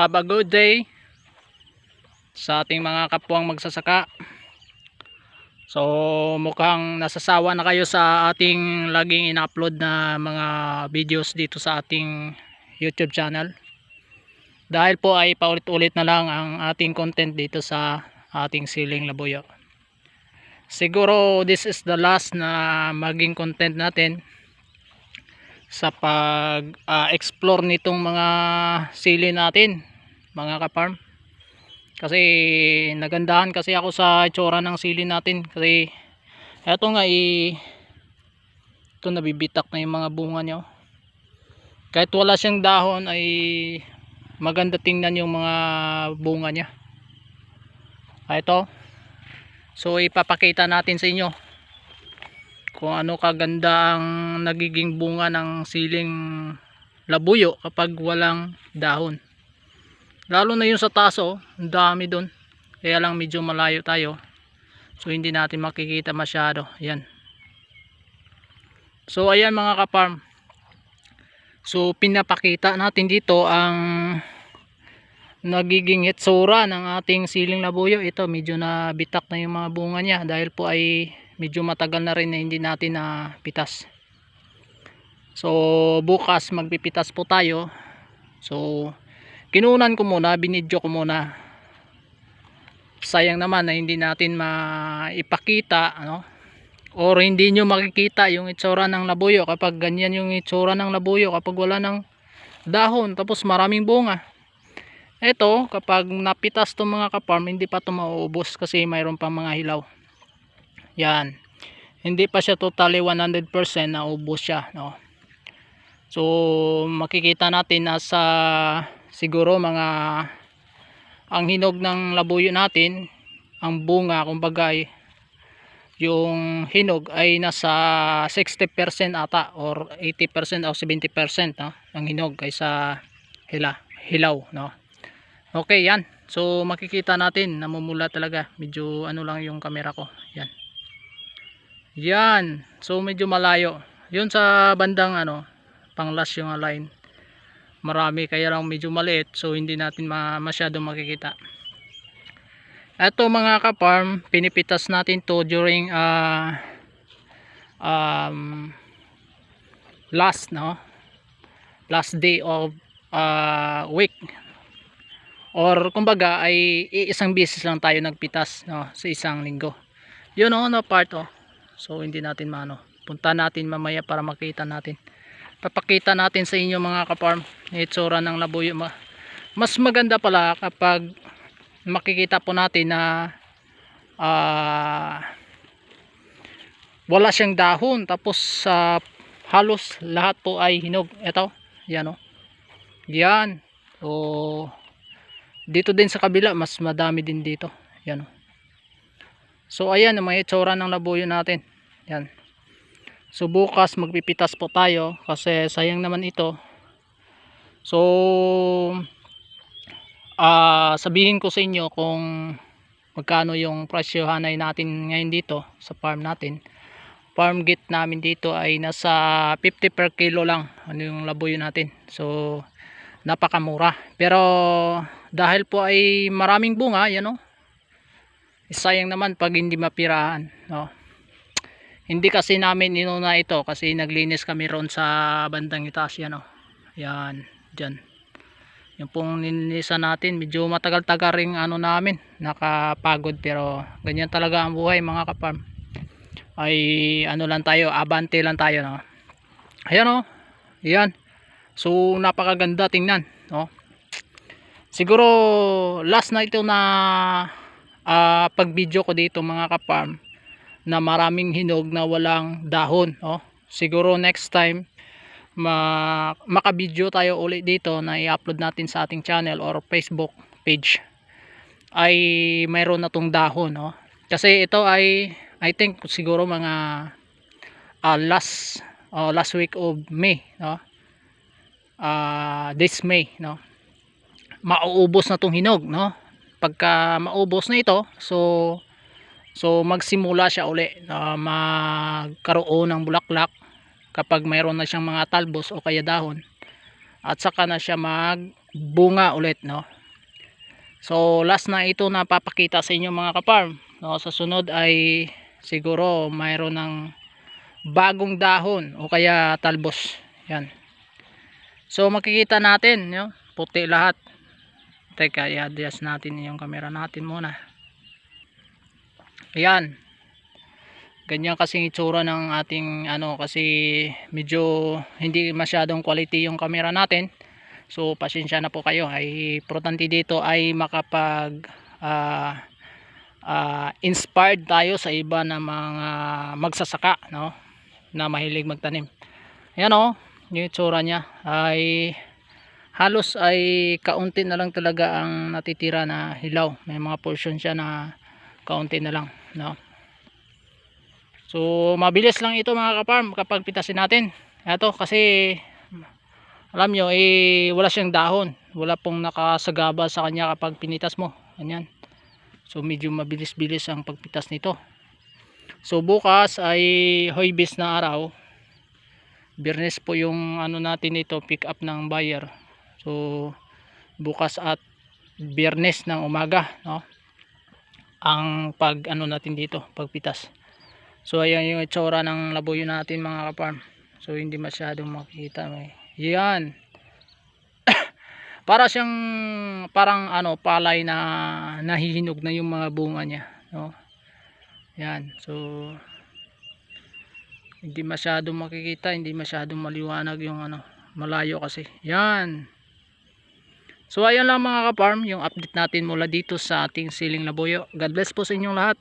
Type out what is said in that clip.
Have a good day sa ating mga kapwang magsasaka. So mukhang nasasawa na kayo sa ating laging ina-upload na mga videos dito sa ating YouTube channel. Dahil po ay paulit-ulit na lang ang ating content dito sa ating siling labuyo. Siguro this is the last na maging content natin sa pag ah, explore nitong mga sili natin mga kaparm kasi nagandahan kasi ako sa itsura ng sili natin. Kasi eto nga i ito nabibitak na yung mga bunga nyo kahit wala siyang dahon ay maganda tingnan yung mga bunga niya. Ah, ito so ipapakita natin sa inyo kung ano kaganda ang nagiging bunga ng siling labuyo kapag walang dahon. Lalo na yung sa taso ang dami dun. Kaya lang medyo malayo tayo. So hindi natin makikita masyado. Yan. So ayan mga kaparm. So pinapakita natin dito ang nagiging hitsura ng ating siling labuyo ito medyo na bitak na yung mga bunga niya dahil po ay medyo matagal na rin na hindi natin na pitas so bukas magpipitas po tayo. So kinunan ko muna binidyo ko muna. Sayang naman na hindi natin maipakita ano or hindi nyo makikita yung itsura ng labuyo kapag ganyan yung itsura ng labuyo kapag wala ng dahon tapos maraming bunga eto kapag napitas to mga kaparm hindi pa to mauubos kasi mayroon pa mga hilaw. Yan. Hindi pa siya totally 100% na ubos siya no? So makikita natin nasa siguro mga ang hinog ng labuyo natin ang bunga kumbaga yung hinog ay nasa 60% ata or 80% o 70% no? Ang hinog ay sa hila, hilaw no okay yan. So makikita natin. Namumula talaga. Medyo ano lang yung camera ko. Yan. Yan. So medyo malayo. Yun sa bandang ano panglas yung line. Marami. Kaya lang medyo maliit. So hindi natin ma masyado makikita. Eto mga kaparm pinipitas natin to during uh, um, last no? Last day of uh, week or kumbaga ay isang beses lang tayo nagpitas no, sa isang linggo. Yun o no part oh. So hindi natin maano. Punta natin mamaya para makita natin. Papakita natin sa inyo mga kaparm itsura ng labuyo. Mas maganda pala kapag makikita po natin na uh, wala siyang dahon. Tapos sa uh, halos lahat po ay hinog. Ito yan o yan. O dito din sa kabila mas madami din dito. Yan. So ayan ang mga itsura ng labuyo natin. Yan. So bukas magpipitas po tayo kasi sayang naman ito. So uh, sabihin ko sa inyo kung magkano yung presyo hanay natin ngayon dito sa farm natin. Farm gate namin dito ay nasa 50 per kilo lang ano yung labuyo natin. So napakamura. Pero dahil po ay maraming bunga yan o sayang naman pag hindi mapirahan no? Hindi kasi namin inuna ito kasi naglinis kami ron sa bandang itaas yan o yan dyan. Yung pong nilinisan natin medyo matagal-tagal ring ano namin nakapagod pero ganyan talaga ang buhay mga kaparm ay ano lang tayo abante lang tayo no? Ayan o yan so napakaganda tingnan no siguro last na ito na uh, pag video ko dito mga kaparm na maraming hinog na walang dahon no siguro next time ma makabidyo tayo ulit dito na i-upload natin sa ating channel or Facebook page. Ay mayroon na tong dahon no kasi ito ay I think siguro mga uh, last uh, last week of May no uh, this May no mauubos na tong hinog no? Pagka maubos na ito so so magsimula siya uli na magkaroon ng bulaklak kapag mayroon na siyang mga talbos o kaya dahon. At saka na siya magbunga ulit no? So last na ito na papakita sa inyo mga kaparm no? Sa sunod ay siguro mayroon ng bagong dahon o kaya talbos. Yan. So makikita natin no? Puti lahat teka i-adjust natin yung camera natin muna. Ayan. Ganyan kasing itsura ng ating ano kasi medyo hindi masyadong quality yung camera natin. So pasensya na po kayo. Ay importante dito ay makapag ah, ah, inspired tayo sa iba na mga magsasaka no? Na mahilig magtanim. Ayan o yung itsura niya. Ay halos ay kaunti na lang talaga ang natitira na hilaw may mga portion siya na kaunti na lang no So mabilis lang ito mga kaparm kapag pitasin natin. Ito kasi alam nyo eh wala siyang dahon. Wala pong nakasagaba sa kanya kapag pinitas mo. Ganyan. So medyo mabilis-bilis ang pagpitas nito. So bukas ay hoybis na araw. Biyernes po yung ano natin ito pick up ng buyer. So bukas at biyernes ng umaga no. Ang pag ano natin dito pagpitas. So ayan yung itsura ng labuyo natin mga kaparm. So hindi masyadong makita. May. Yan. Para siyang parang ano palay na nahihinog na yung mga bunga niya. No? Yan. So hindi masyadong makikita. Hindi masyadong maliwanag yung ano. Malayo kasi. Yan. So ayan lang mga kaparm yung update natin mula dito sa ating siling labuyo. God bless po sa inyong lahat.